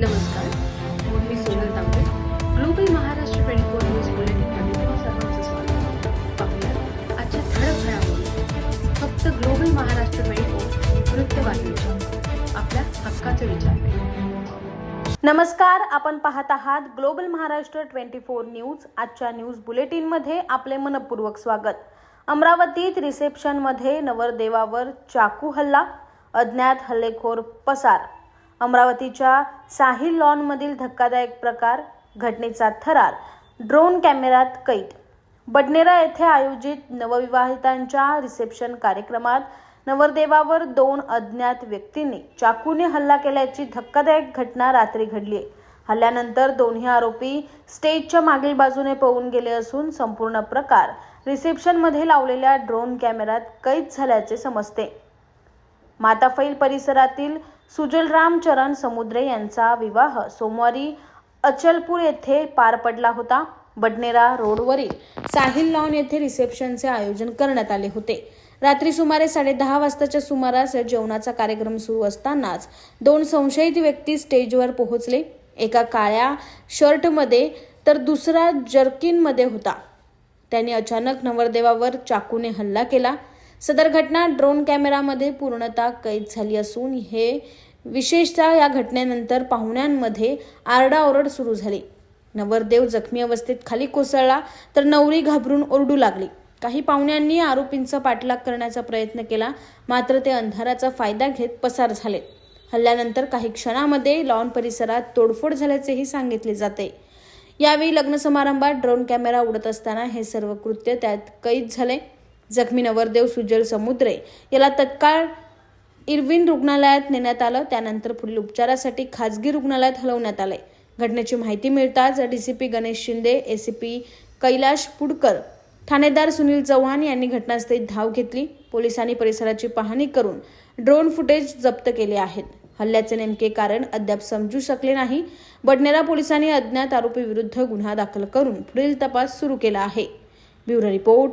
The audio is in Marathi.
नमस्कार. मी Sonal Tambe. Global Maharashtra twenty four news बुलेटिनमध्ये तुम्हा सर्वांचं स्वागत. पाहूया आजच्या ठळक घडामोडी फक्त ग्लोबल महाराष्ट्र ट्वेंटी फोर वृत्तवाहिनीच्या आपल्या हक्काचे विचार. नमस्कार आपण पाहत आहात global Maharashtra twenty four news. आजच्या न्यूज बुलेटिनमध्ये आपले मनपूर्वक स्वागत. अमरावतीत रिसेप्शनमध्ये नवरदेवावर चाकू हल्ला अज्ञात हल्लेखोर पसार. अमरावतीच्या साहिल लॉनमधील धक्कादायक प्रकार घटनेचा थरार ड्रोन कॅमेऱ्यात कैद. बडनेरा येथे आयोजित नवविवाहितांच्या रिसेप्शन कार्यक्रमात नवरदेवावर दोन अज्ञात व्यक्तींनी चाकूने हल्ला केल्याची धक्कादायक घटना रात्री घडली आहे. हल्ल्यानंतर दोन्ही आरोपी स्टेजच्या मागील बाजूने पळून गेले असून संपूर्ण प्रकार रिसेप्शनमध्ये लावलेल्या ड्रोन कॅमेऱ्यात कैद झाल्याचे समजते. माताफैल परिसरातील सुजलराम चरण समुद्रे यांचा विवाह सोमवारी अचलपूर येथे पार पडला होता. बडनेरा रोडवरील साहिल लॉन येथे रिसेप्शनचे आयोजन करण्यात आले होते. रात्री सुमारे साडेदहा वाजताच्या सुमारास जेवणाचा कार्यक्रम सुरू असतानाच दोन संशयित व्यक्ती स्टेजवर पोहोचले. एका काळ्या शर्टमध्ये तर दुसरा जर्किनमध्ये होता. त्यांनी अचानक नवरदेवावर चाकूने हल्ला केला. सदर घटना ड्रोन कॅमेरामध्ये पूर्णतः कैद झाली असून हे विशेषतः या घटनेनंतर पाहुण्यांमध्ये आरडाओरड सुरू झाली. नवरदेव जखमी अवस्थेत खाली कोसळला तर नवरी घाबरून ओरडू लागली. काही पाहुण्यांनी आरोपींचा पाठलाग करण्याचा प्रयत्न केला मात्र ते अंधाराचा फायदा घेत पसार झाले. हल्ल्यानंतर काही क्षणामध्ये लॉन परिसरात तोडफोड झाल्याचेही सांगितले जाते. यावेळी लग्न समारंभात ड्रोन कॅमेरा उडत असताना हे सर्व कृत्य त्यात कैद झाले. जखमी नवरदेव सुजल समुद्रे याला तत्काळ इरविन रुग्णालयात नेण्यात आलं. त्यानंतर पुढील उपचारासाठी खाजगी रुग्णालयात हलवण्यात आलंय. घटनेची माहिती मिळताच डीसीपी गणेश शिंदे एसीपी कैलाश पुडकर ठाणेदार सुनील चव्हाण यांनी घटनास्थळी धाव घेतली. पोलिसांनी परिसराची पाहणी करून ड्रोन फुटेज जप्त केले आहेत. हल्ल्याचे नेमके कारण अद्याप समजू शकले नाही. बडनेरा पोलिसांनी अज्ञात आरोपीविरुद्ध गुन्हा दाखल करून पुढील तपास सुरू केला आहे. Bureau report